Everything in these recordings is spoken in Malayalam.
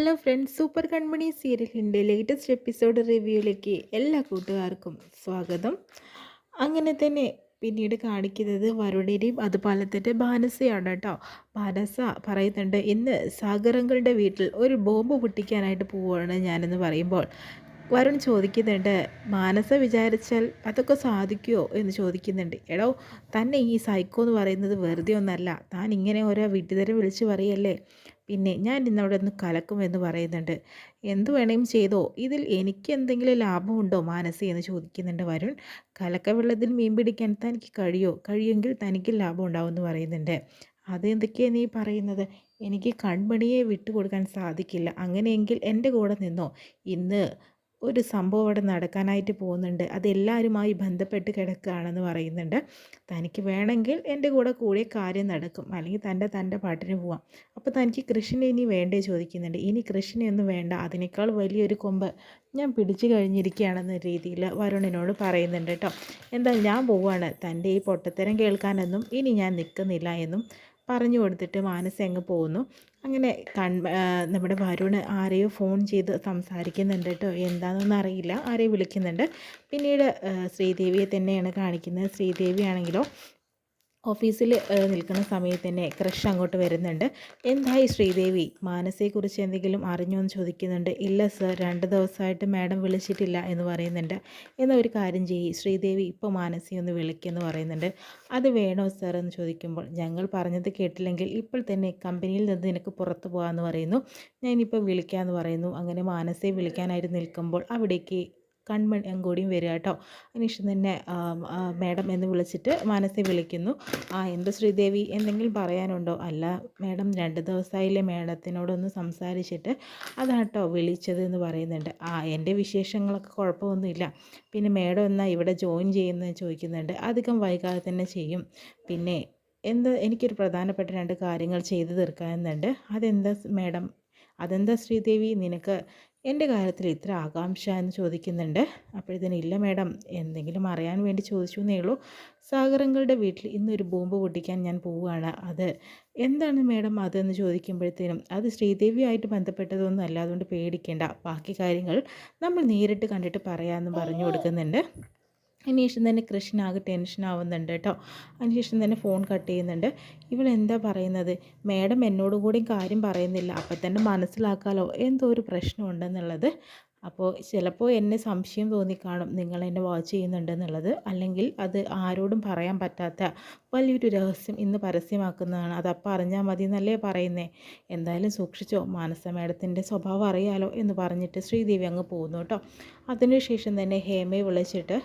ഹലോ ഫ്രണ്ട്സ് സൂപ്പർ കൺമണി സീരിയലിന്റെ ലേറ്റസ്റ്റ് എപ്പിസോഡ് റിവ്യൂയിലേക്ക് എല്ലാ കൂട്ടുകാർക്കും സ്വാഗതം. അങ്ങനെ തന്നെ പിന്നീട് കാണിക്കുന്നത് വരുണിനെയും അതുപോലെ തന്നെ ബാനസയാണ് കേട്ടോ. ബാനസ പറയുന്നുണ്ട് ഇന്ന് സാഗരങ്ങളുടെ വീട്ടിൽ ഒരു ബോംബ് പൊട്ടിക്കാനായിട്ട് പോവുകയാണ് ഞാനെന്ന് പറയുമ്പോൾ. വരുൺ ചോദിക്കുന്നുണ്ട് മാനസ വിചാരിച്ചാൽ അതൊക്കെ സാധിക്കുമോ? എന്ന് ചോദിക്കുന്നുണ്ട്. എടോ തന്നെ ഈ സൈക്കോ എന്ന് പറയുന്നത് വെറുതെ ഒന്നല്ല. താൻ ഇങ്ങനെ ഓരോ വീട്ടുതരം വിളിച്ച് പറയല്ലേ? പിന്നെ ഞാൻ ഇന്നവിടെ ഒന്ന് കലക്കുമെന്ന് പറയുന്നുണ്ട്. എന്ത് വേണേലും ചെയ്തോ? ഇതിൽ എനിക്ക് എന്തെങ്കിലും ലാഭമുണ്ടോ? മാനസി എന്ന് ചോദിക്കുന്നുണ്ട് വരുൺ. കലക്ക വെള്ളത്തിൽ മീൻ പിടിക്കാൻ തനിക്ക് കഴിയോ? കഴിയുമെങ്കിൽ തനിക്ക് ലാഭം ഉണ്ടാവും എന്ന് പറയുന്നുണ്ട്. അതെന്തൊക്കെയാണ് നീ പറയുന്നത്? എനിക്ക് കൺമണിയെ വിട്ടുകൊടുക്കാൻ സാധിക്കില്ല. അങ്ങനെയെങ്കിൽ എന്റെ കൂടെ നിന്നോ? ഇന്ന് ഒരു സംഭവം അവിടെ നടക്കാനായിട്ട് പോകുന്നുണ്ട്. അതെല്ലാവരുമായി ബന്ധപ്പെട്ട് കിടക്കുകയാണെന്ന് പറയുന്നുണ്ട്. തനിക്ക് വേണമെങ്കിൽ എന്റെ കൂടെ കൂടെ കാര്യം നടക്കും. അല്ലെങ്കിൽ തന്റെ തന്റെ പാട്ടിന് പോവാം. അപ്പോൾ തനിക്ക് കൃഷിനെ ഇനി വേണ്ടേ ചോദിക്കുന്നുണ്ട്. ഇനി കൃഷിനെയൊന്നും വേണ്ട. അതിനേക്കാൾ വലിയൊരു കൊമ്പ് ഞാൻ പിടിച്ചു കഴിഞ്ഞിരിക്കുകയാണെന്ന രീതിയിൽ വരുണിനോട് പറയുന്നുണ്ട് കേട്ടോ. എന്താ ഞാൻ പോവുകയാണ് തന്റെ ഈ പൊട്ടത്തരം കേൾക്കാനെന്നും ഇനി ഞാൻ നിൽക്കുന്നില്ല എന്നും പറഞ്ഞു കൊടുത്തിട്ട് മാനസ അങ്ങ് പോകുന്നു. അങ്ങനെ കൺ നമ്മുടെ വരുൺ ആരെയോ ഫോൺ ചെയ്ത് സംസാരിക്കുന്നുണ്ട് കേട്ടോ. എന്താണെന്നൊന്നും അറിയില്ല. ആരെയും വിളിക്കുന്നുണ്ട്. പിന്നീട് ശ്രീദേവിയെ തന്നെയാണ് കാണിക്കുന്നത്. ശ്രീദേവി ആണെങ്കിലോ ഓഫീസിൽ നിൽക്കുന്ന സമയത്ത് തന്നെ ക്രഷ് അങ്ങോട്ട് വരുന്നുണ്ട്. എന്തായി ശ്രീദേവി? മാനസയെക്കുറിച്ച് എന്തെങ്കിലും അറിഞ്ഞോ എന്ന് ചോദിക്കുന്നുണ്ട്. ഇല്ല സർ. രണ്ട് ദിവസമായിട്ട് മാഡം വിളിച്ചിട്ടില്ല എന്ന് പറയുന്നുണ്ട്. എന്നാൽ ഒരു കാര്യം ചെയ്യ്. ശ്രീദേവി ഇപ്പോൾ മാനസയെ ഒന്ന് വിളിക്കുമെന്ന് പറയുന്നുണ്ട്. അത് വേണോ സർ? എന്ന് ചോദിക്കുമ്പോൾ ഞങ്ങൾ പറഞ്ഞത് കേട്ടില്ലെങ്കിൽ ഇപ്പോൾ തന്നെ കമ്പനിയിൽ നിന്ന് നിനക്ക് പുറത്ത് പോകാമെന്ന് പറയുന്നു. ഞാനിപ്പോൾ വിളിക്കാമെന്ന് പറയുന്നു. അങ്ങനെ മാനസയെ വിളിക്കാനായിട്ട് നിൽക്കുമ്പോൾ അവിടേക്ക് കൺമണി കൂടിയും വരിക കേട്ടോ. അതിനുശേഷം തന്നെ മാഡം എന്ന് വിളിച്ചിട്ട് മനസ്സിൽ വിളിക്കുന്നു. ആ എന്ത് ശ്രീദേവി? എന്തെങ്കിലും പറയാനുണ്ടോ? അല്ല മാഡം രണ്ട് ദിവസമായില്ലേ മാഡത്തിനോടൊന്ന് സംസാരിച്ചിട്ട്. അതാണ് കേട്ടോ വിളിച്ചത് എന്ന് പറയുന്നുണ്ട്. ആ എന്റെ വിശേഷങ്ങളൊക്കെ കുഴപ്പമൊന്നുമില്ല. പിന്നെ മാഡം എന്നാൽ ഇവിടെ ജോയിൻ ചെയ്യുന്നത് ചോദിക്കുന്നുണ്ട്. അധികം വൈകാതെ തന്നെ ചെയ്യും. പിന്നെ എന്ത് എനിക്കൊരു പ്രധാനപ്പെട്ട രണ്ട് കാര്യങ്ങൾ ചെയ്തു തീർക്കാനുണ്ട്. അതെന്താ മാഡം? അതെന്താ ശ്രീദേവി? നിനക്ക് എന്റെ കാര്യത്തിൽ ഇത്ര ആകാംക്ഷ എന്ന് ചോദിക്കുന്നുണ്ട്. അപ്പോഴിതിന് ഇല്ല മേഡം എന്തെങ്കിലും അറിയാൻ വേണ്ടി ചോദിച്ചു എന്നേ ഉള്ളൂ. സാഗരങ്ങളുടെ വീട്ടിൽ ഇന്നൊരു ബോംബ് പൊട്ടിക്കാൻ ഞാൻ പോവുകയാണ്. അത് എന്താണ് മേഡം അതെന്ന് ചോദിക്കുമ്പോഴത്തേനും അത് ശ്രീദേവിയായിട്ട് ബന്ധപ്പെട്ടതൊന്നും അല്ല അതുകൊണ്ട് പേടിക്കേണ്ട. ബാക്കി കാര്യങ്ങൾ നമ്മൾ നേരിട്ട് കണ്ടിട്ട് പറയാമെന്ന് പറഞ്ഞു കൊടുക്കുന്നുണ്ട്. അതിനുശേഷം തന്നെ കൃഷ്ണനാകെ ടെൻഷൻ ആവുന്നുണ്ട് കേട്ടോ അതിനുശേഷം തന്നെ ഫോൺ കട്ട് ചെയ്യുന്നുണ്ട്. ഇവൾ എന്താ പറയുന്നത്? മാഡം എന്നോട് കൂടി കാര്യം പറയുന്നില്ല. അപ്പം തന്നെ മനസ്സിലാക്കാലോ. എന്തോ ഒരു പ്രശ്നമുണ്ടെന്നുള്ളത്. അപ്പോൾ ചിലപ്പോൾ എന്നെ സംശയം തോന്നിക്കാണും. നിങ്ങൾ എന്നെ വാച്ച് ചെയ്യുന്നുണ്ടെന്നുള്ളത്. അല്ലെങ്കിൽ അത് ആരോടും പറയാൻ പറ്റാത്ത വലിയൊരു രഹസ്യം ഇന്ന് പരസ്യമാക്കുന്നതാണ്. അതപ്പോൾ അറിഞ്ഞാൽ മതി എന്നല്ലേ പറയുന്നേ? എന്തായാലും സൂക്ഷിച്ചോ മാനസ മേഡത്തിന്റെ സ്വഭാവം അറിയാലോ എന്ന് പറഞ്ഞിട്ട് ശ്രീദേവി അങ്ങ് പോകുന്നു കേട്ടോ. അതിനുശേഷം തന്നെ ഹേമയെ വിളിച്ചിട്ട്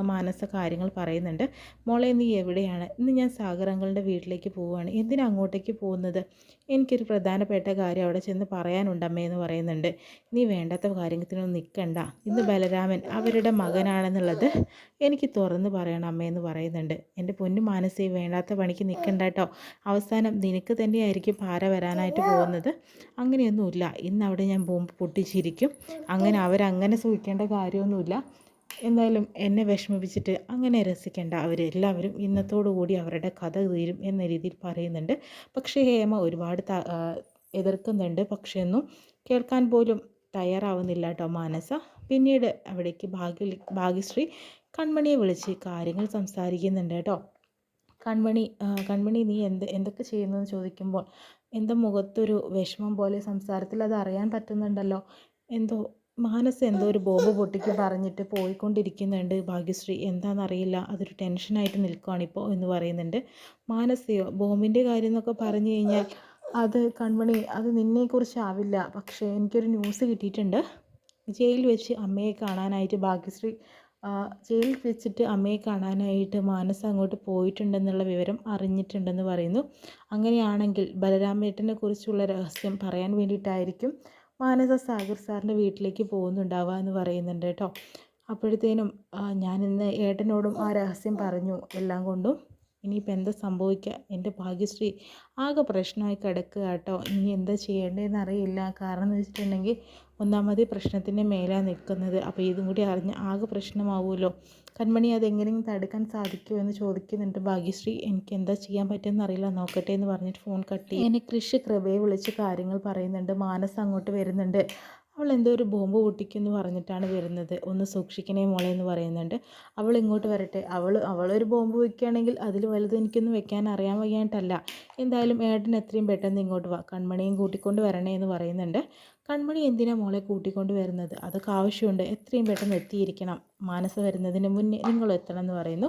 മാനസ കാര്യങ്ങൾ പറയുന്നുണ്ട്. മോളെ നീ എവിടെയാണ്? ഇന്ന് ഞാൻ സാഗരങ്ങളുടെ വീട്ടിലേക്ക് പോവുകയാണ്. എന്തിനാ അങ്ങോട്ടേക്ക് പോകുന്നത്? എനിക്കൊരു പ്രധാനപ്പെട്ട കാര്യം അവിടെ ചെന്ന് പറയാനുണ്ടമ്മേ എന്ന് പറയുന്നുണ്ട്. നീ വേണ്ടാത്ത കാര്യത്തിനൊന്നും നിൽക്കണ്ട. ഇന്ന് ബലരാമൻ അവരുടെ മകനാണെന്നുള്ളത് എനിക്ക് തുറന്ന് പറയണം അമ്മയെന്ന് പറയുന്നുണ്ട്. എന്റെ പൊന്നു മാനസി വേണ്ടാത്ത പണിക്ക് നിൽക്കണ്ട കേട്ടോ അവസാനം നിനക്ക് തന്നെയായിരിക്കും പാര വരാനായിട്ട് പോകുന്നത്. അങ്ങനെയൊന്നുമില്ല. ഇന്ന് അവിടെ ഞാൻ ബോംബ് പൊട്ടിച്ചിരിക്കും. അങ്ങനെ അവരങ്ങനെ സൂക്ഷിക്കേണ്ട കാര്യമൊന്നുമില്ല. എന്തായാലും എന്നെ വിഷമിപ്പിച്ചിട്ട് അങ്ങനെ രസിക്കേണ്ട അവരെല്ലാവരും. കൂടി അവരുടെ കഥ തീരും എന്ന രീതിയിൽ പറയുന്നുണ്ട്. പക്ഷേ ഹേമ ഒരുപാട് എതിർക്കുന്നുണ്ട്. പക്ഷേ ഒന്നും കേൾക്കാൻ പോലും തയ്യാറാവുന്നില്ല കേട്ടോ മാനസ. പിന്നീട് അവിടേക്ക് ഭാഗ്യ ഭാഗ്യശ്രീ കൺമണിയെ വിളിച്ച് കാര്യങ്ങൾ സംസാരിക്കുന്നുണ്ട് കേട്ടോ കൺമണി കൺമണി നീ എന്ത് എന്തൊക്കെ ചെയ്യുന്നതെന്ന് ചോദിക്കുമ്പോൾ എന്റെ മുഖത്തൊരു വിഷമം പോലെ സംസാരത്തിൽ അത് അറിയാൻ പറ്റുന്നുണ്ടല്ലോ. എന്തോ മാനസ് എന്തോ ഒരു ബോബ് പൊട്ടിക്ക് പറഞ്ഞിട്ട് പോയിക്കൊണ്ടിരിക്കുന്നുണ്ട് ഭാഗ്യശ്രീ. എന്താണെന്നറിയില്ല. അതൊരു ടെൻഷനായിട്ട് നിൽക്കുകയാണിപ്പോൾ എന്ന് പറയുന്നുണ്ട്. മാനസിയോ ബോംബിന്റെ കാര്യം എന്നൊക്കെ പറഞ്ഞു കഴിഞ്ഞാൽ അത് കൺമണി അത് നിന്നെക്കുറിച്ചാവില്ല പക്ഷേ എനിക്കൊരു ന്യൂസ് കിട്ടിയിട്ടുണ്ട്. ജയിലിൽ വെച്ച് അമ്മയെ കാണാനായിട്ട് ഭാഗ്യശ്രീ ജയിലിൽ വെച്ചിട്ട് അമ്മയെ കാണാനായിട്ട് മാനസ് അങ്ങോട്ട് പോയിട്ടുണ്ടെന്നുള്ള വിവരം അറിഞ്ഞിട്ടുണ്ടെന്ന് പറയുന്നു. അങ്ങനെയാണെങ്കിൽ ബലരാമേട്ടനെ കുറിച്ചുള്ള രഹസ്യം പറയാൻ വേണ്ടിയിട്ടായിരിക്കും മാനസ സാഗർ സാറിന്റെ വീട്ടിലേക്ക് പോകുന്നുണ്ടാവുക എന്ന് പറയുന്നുണ്ട് കേട്ടോ. അപ്പോഴത്തേനും ഞാനിന്ന് ഏട്ടനോടും ആ രഹസ്യം പറഞ്ഞു എല്ലാം കൊണ്ടും. ഇനിയിപ്പോൾ എന്താ സംഭവിക്കുക എന്റെ ഭാഗ്യശ്രീ ആകെ പ്രശ്നമായി കിടക്കുക കേട്ടോ. ഇനി എന്താ ചെയ്യേണ്ടതെന്ന് അറിയില്ല. കാരണം എന്ന് വെച്ചിട്ടുണ്ടെങ്കിൽ ഒന്നാമത് പ്രശ്നത്തിന്റെ മേലാണ് നിൽക്കുന്നത്. അപ്പോൾ ഇതും കൂടി അറിഞ്ഞ് ആകെ പ്രശ്നമാവുമല്ലോ. കൺമണി അതെങ്ങനെയും തടുക്കാൻ സാധിക്കുമോ എന്ന് ചോദിക്കുന്നുണ്ട് ഭാഗ്യശ്രീ. എനിക്ക് എന്താ ചെയ്യാൻ പറ്റുമെന്ന് അറിയില്ല. നോക്കട്ടെ എന്ന് പറഞ്ഞിട്ട് ഫോൺ കട്ട് ചെയ്യും. എനിക്ക് കൃഷി കൃപയെ വിളിച്ച് കാര്യങ്ങൾ പറയുന്നുണ്ട്. മാനസ് അങ്ങോട്ട് വരുന്നുണ്ട്. അവൾ എന്തോ ഒരു ബോംബ് പൊട്ടിക്കുമെന്ന് പറഞ്ഞിട്ടാണ് വരുന്നത്. ഒന്ന് സൂക്ഷിക്കണേ മോളെ എന്ന് പറയുന്നുണ്ട്. അവൾ ഇങ്ങോട്ട് വരട്ടെ. അവൾ അവളൊരു ബോംബ് വയ്ക്കുകയാണെങ്കിൽ അതിൽ വലുത് എനിക്കൊന്നും വെക്കാൻ അറിയാൻ വയ്യായിട്ടല്ല എന്തായാലും ഏട്ടൻ എത്രയും പെട്ടെന്ന് ഇങ്ങോട്ട് വാ. കൺമണിയും കൂട്ടിക്കൊണ്ട് വരണേ എന്ന് പറയുന്നുണ്ട്. കൺമണി എന്തിനാണ് മോളെ കൂട്ടിക്കൊണ്ട് വരുന്നത്? അതൊക്കെ ആവശ്യമുണ്ട്. എത്രയും പെട്ടെന്ന് എത്തിയിരിക്കണം. മാനസ വരുന്നതിന് മുന്നേ നിങ്ങൾ എത്തണം എന്ന് പറയുന്നു.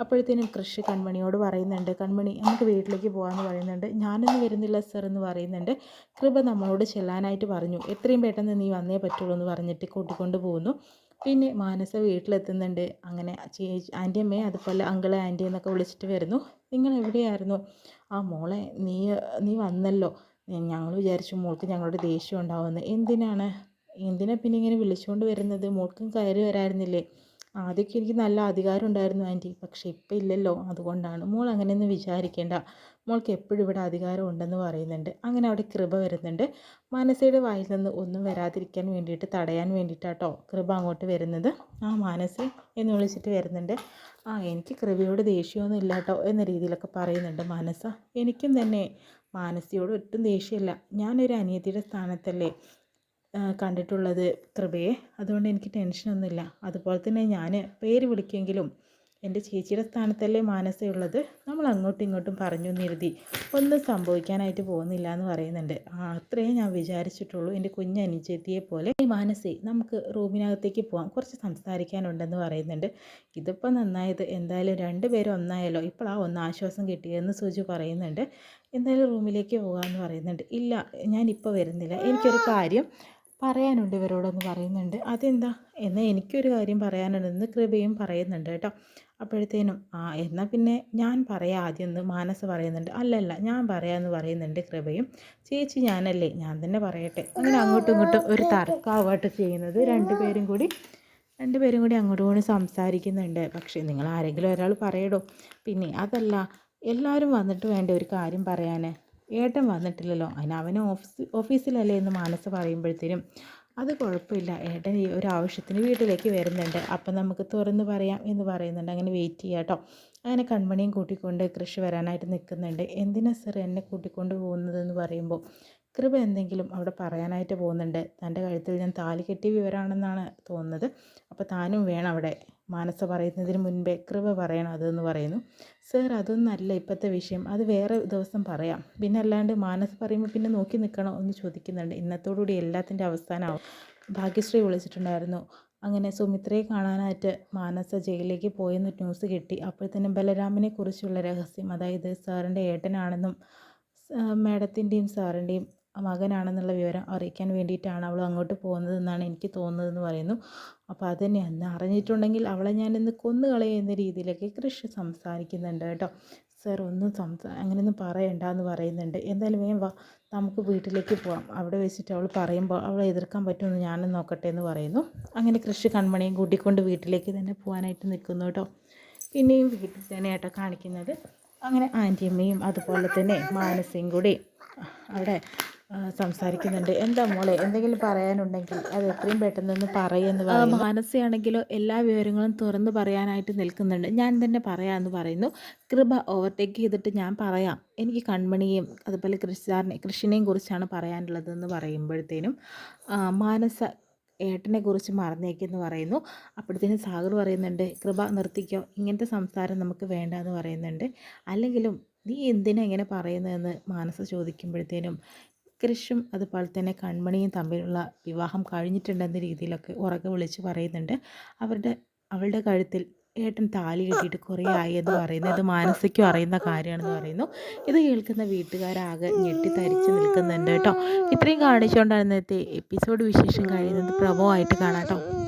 അപ്പോഴത്തേനും കൃഷി കൺമണിയോട് പറയുന്നുണ്ട് കൺമണി നമുക്ക് വീട്ടിലേക്ക് പോകാമെന്ന് പറയുന്നുണ്ട്. ഞാനൊന്നും വരുന്നില്ല സർ എന്ന് പറയുന്നുണ്ട്. കൃപ നമ്മളോട് ചെല്ലാനായിട്ട് പറഞ്ഞു. എത്രയും പെട്ടെന്ന് നീ വന്നേ പറ്റുള്ളൂ എന്ന് പറഞ്ഞിട്ട് കൂട്ടിക്കൊണ്ട് പോകുന്നു. പിന്നെ മാനസ വീട്ടിലെത്തുന്നുണ്ട്. അങ്ങനെ ചേച്ചി ആന്റി അമ്മയെ അതുപോലെ അങ്കിളെ ആന്റി എന്നൊക്കെ വിളിച്ചിട്ട് വരുന്നു. നിങ്ങൾ എവിടെയായിരുന്നു? ആ മോളെ നീ നീ വന്നല്ലോ. ഞങ്ങൾ വിചാരിച്ചു മോൾക്ക് ഞങ്ങളുടെ ദേഷ്യം ഉണ്ടാവുമെന്ന്. എന്തിനാണ്? എന്തിനാ പിന്നെ ഇങ്ങനെ വിളിച്ചുകൊണ്ട് വരുന്നത്? മോൾക്കും കയറി വരായിരുന്നില്ലേ? ആദ്യമൊക്കെ എനിക്ക് നല്ല അധികാരം ഉണ്ടായിരുന്നു ആന്റി. പക്ഷേ ഇപ്പം ഇല്ലല്ലോ. അതുകൊണ്ടാണ് മോൾ അങ്ങനെയൊന്നും വിചാരിക്കേണ്ട. മോൾക്ക് എപ്പോഴും ഇവിടെ അധികാരം ഉണ്ടെന്ന് പറയുന്നുണ്ട്. അങ്ങനെ അവിടെ കൃപ വരുന്നുണ്ട്. മാനസയുടെ വായിൽ നിന്ന് ഒന്നും വരാതിരിക്കാൻ വേണ്ടിയിട്ട് തടയാൻ വേണ്ടിയിട്ടാട്ടോ കൃപ അങ്ങോട്ട് വരുന്നത്. ആ മാനസ് എന്ന് വിളിച്ചിട്ട് വരുന്നുണ്ട്. ആ എനിക്ക് കൃപയോട് ദേഷ്യമൊന്നും ഇല്ല കേട്ടോ എന്ന രീതിയിലൊക്കെ പറയുന്നുണ്ട് മാനസ. എനിക്കും തന്നെ മാനസിയോട് ഒട്ടും ദേഷ്യമില്ല. ഞാനൊരു അനിയത്തിയുടെ സ്ഥാനത്തല്ലേ? കണ്ടിട്ടുള്ളത് കൃപയെ. അതുകൊണ്ട് എനിക്ക് ടെൻഷനൊന്നുമില്ല അതുപോലെ തന്നെ ഞാൻ പേര് വിളിക്കുമെങ്കിലും എന്റെ ചേച്ചിയുടെ സ്ഥാനത്തല്ലേ മാനസയുള്ളത് നമ്മൾ അങ്ങോട്ടും ഇങ്ങോട്ടും പറഞ്ഞു നിരുതി. ഒന്നും സംഭവിക്കാനായിട്ട് പോകുന്നില്ല എന്ന് പറയുന്നുണ്ട്. അത്രയേ ഞാൻ വിചാരിച്ചിട്ടുള്ളൂ. എന്റെ കുഞ്ഞനുജത്തിയെ പോലെ ഈ മാനസേ നമുക്ക് റൂമിനകത്തേക്ക് പോകാം കുറച്ച് സംസാരിക്കാനുണ്ടെന്ന് പറയുന്നുണ്ട്. ഇതിപ്പോൾ നന്നായത് എന്തായാലും രണ്ടുപേരും ഒന്നായല്ലോ. ഇപ്പോൾ ആ ഒന്ന് ആശ്വാസം കിട്ടിയെന്ന് സൂചി പറയുന്നുണ്ട്. എന്തായാലും റൂമിലേക്ക് പോകാമെന്ന് പറയുന്നുണ്ട്. ഇല്ല ഞാനിപ്പോൾ വരുന്നില്ല. എനിക്കൊരു കാര്യം പറയാനുണ്ട് ഇവരോടൊന്ന് പറയുന്നുണ്ട്. അതെന്താ? എന്നാൽ എനിക്കൊരു കാര്യം പറയാനുണ്ടെന്ന് കൃപയും പറയുന്നുണ്ട് കേട്ടോ. അപ്പോഴത്തേനും ആ എന്നാൽ പിന്നെ ഞാൻ പറയാം ആദ്യം ഒന്ന് മാനസ് പറയുന്നുണ്ട്. അല്ലല്ല ഞാൻ പറയാമെന്ന് പറയുന്നുണ്ട് കൃപയും. ചേച്ചി ഞാനല്ലേ ഞാൻ തന്നെ പറയട്ടെ. അങ്ങനെ അങ്ങോട്ടും ഇങ്ങോട്ടും ഒരു തർക്കമായിട്ട് ചെയ്യുന്നത് രണ്ടുപേരും കൂടി രണ്ടുപേരും കൂടി അങ്ങോട്ടും ഇങ്ങോട്ടും സംസാരിക്കുന്നുണ്ട്. പക്ഷേ നിങ്ങൾ ആരെങ്കിലും ഒരാൾ പറയടോ. പിന്നെ അതല്ല എല്ലാവരും വന്നിട്ട് വേണ്ട ഒരു കാര്യം പറയാൻ ഏട്ടൻ വന്നിട്ടില്ലല്ലോ. അതിന് അവന് ഓഫീസ് ഓഫീസിലല്ലേ എന്ന് മനസ്സ് പറയുമ്പോഴത്തേനും അത് കുഴപ്പമില്ല. ഏട്ടൻ ഈ ഒരു ആവശ്യത്തിന് വീട്ടിലേക്ക് വരുന്നുണ്ട്. അപ്പം നമുക്ക് തുറന്ന് പറയാം എന്ന് പറയുന്നുണ്ട്. അങ്ങനെ വെയിറ്റ് ചെയ്യാം കേട്ടോ. അങ്ങനെ കൺമണിയും കൂട്ടിക്കൊണ്ട് കൃഷി വരാനായിട്ട് നിൽക്കുന്നുണ്ട്. എന്തിനാ സർ എന്നെ കൂട്ടിക്കൊണ്ട് പോകുന്നതെന്ന് പറയുമ്പോൾ കൃപ എന്തെങ്കിലും അവിടെ പറയാനായിട്ട് പോകുന്നുണ്ട്. തന്റെ കഴുത്തിൽ ഞാൻ താലി കെട്ടിയ വിവരമാണെന്നാണ് തോന്നുന്നത്. അപ്പോൾ താനും വേണം അവിടെ മാനസ പറയുന്നതിന് മുൻപേ കൃപ പറയണം അതെന്ന് പറയുന്നു. സർ അതൊന്നല്ല ഇപ്പോഴത്തെ വിഷയം. അത് വേറെ ദിവസം പറയാം. പിന്നെ അല്ലാണ്ട് മാനസ് പറയുമ്പോൾ പിന്നെ നോക്കി നിൽക്കണോ? എന്ന് ചോദിക്കുന്നുണ്ട്. ഇന്നത്തോടുകൂടി എല്ലാത്തിന്റെ അവസാനമാവും. ഭാഗ്യശ്രീ വിളിച്ചിട്ടുണ്ടായിരുന്നു. അങ്ങനെ സുമിത്രയെ കാണാനായിട്ട് മാനസ ജയിലിലേക്ക് പോയെന്ന് ന്യൂസ് കിട്ടി. അപ്പോഴത്തേനും ബലരാമനെ കുറിച്ചുള്ള രഹസ്യം അതായത് സാറിന്റെ ഏട്ടനാണെന്നും മാഡത്തിന്റെയും സാറിന്റെയും മകനാണെന്നുള്ള വിവരം അറിയിക്കാൻ വേണ്ടിയിട്ടാണ് അവൾ അങ്ങോട്ട് പോകുന്നതെന്നാണ് എനിക്ക് തോന്നുന്നതെന്ന് പറയുന്നു. അപ്പോൾ അത് തന്നെ അന്ന് അറിഞ്ഞിട്ടുണ്ടെങ്കിൽ അവളെ ഞാനിന്ന് കൊന്നു കളയുന്ന രീതിയിലൊക്കെ കൃഷി സംസാരിക്കുന്നുണ്ട് കേട്ടോ. സർ ഒന്നും സംസാ അങ്ങനെയൊന്നും പറയണ്ട എന്ന് പറയുന്നുണ്ട്. എന്തായാലും വേഗം വാ നമുക്ക് വീട്ടിലേക്ക് പോകാം അവിടെ വെച്ചിട്ട് അവൾ പറയുമ്പോൾ അവളെ എതിർക്കാൻ പറ്റുമെന്ന് ഞാനും നോക്കട്ടെ എന്ന് പറയുന്നു. അങ്ങനെ കൃഷി കൺമണിയും കൂട്ടിക്കൊണ്ട് വീട്ടിലേക്ക് തന്നെ പോകാനായിട്ട് നിൽക്കുന്നു കേട്ടോ. പിന്നെയും വീട്ടിൽ തന്നെ കേട്ടോ കാണിക്കുന്നത്. അങ്ങനെ ആന്റിയമ്മയും അതുപോലെ തന്നെ മാനസയും കൂടി അവിടെ സംസാരിക്കുന്നുണ്ട്. എന്താ മോളെ എന്തെങ്കിലും പറയാനുണ്ടെങ്കിൽ അത് എത്രയും പെട്ടെന്നൊന്ന് പറയുമെന്ന് പറയുന്നു. മാനസിയാണെങ്കിലോ എല്ലാ വിവരങ്ങളും തുറന്നു പറയാനായിട്ട് നിൽക്കുന്നുണ്ട്. ഞാൻ തന്നെ പറയാമെന്ന് പറയുന്നു. കൃപ ഓവർടേക്ക് ചെയ്തിട്ട് ഞാൻ പറയാം. എനിക്ക് കൺമണിയും അതുപോലെ കൃഷിസാറിനെ കൃഷിനെയും കുറിച്ചാണ് പറയാനുള്ളതെന്ന് പറയുമ്പോഴത്തേനും മാനസ ഏട്ടനെ കുറിച്ച് മറന്നേക്കെന്ന് പറയുന്നു. അപ്പോഴത്തേനും സാഗർ പറയുന്നുണ്ട് കൃപ നിർത്തിക്കോ. ഇങ്ങനത്തെ സംസാരം നമുക്ക് വേണ്ട എന്ന് പറയുന്നുണ്ട്. അല്ലെങ്കിലും നീ എന്തിനാ ഇങ്ങനെ പറയുന്നതെന്ന് മാനസ ചോദിക്കുമ്പോഴത്തേനും കൃഷും അതുപോലെ തന്നെ കൺമണിയും തമ്മിലുള്ള വിവാഹം കഴിഞ്ഞിട്ടുണ്ടെന്ന രീതിയിലൊക്കെ ഉറക്കെ വിളിച്ച് പറയുന്നുണ്ട്. അവരുടെ അവളുടെ കഴുത്തിൽ ഏട്ടൻ താലി കെട്ടിയിട്ട് കുറേ ആയി എന്ന് പറയുന്നു. ഇത് മാനസിക്കും അറിയുന്ന കാര്യമാണെന്ന് പറയുന്നു. ഇത് കേൾക്കുന്ന വീട്ടുകാരാകെ ഞെട്ടി തരിച്ച് നിൽക്കുന്നുണ്ട് കേട്ടോ. ഇത്രയും കാണിച്ചുകൊണ്ടാണ് ഇന്നത്തെ എപ്പിസോഡ് വിശേഷം കഴിയുന്നത്. പ്രഭവമായിട്ട് കാണാം കേട്ടോ.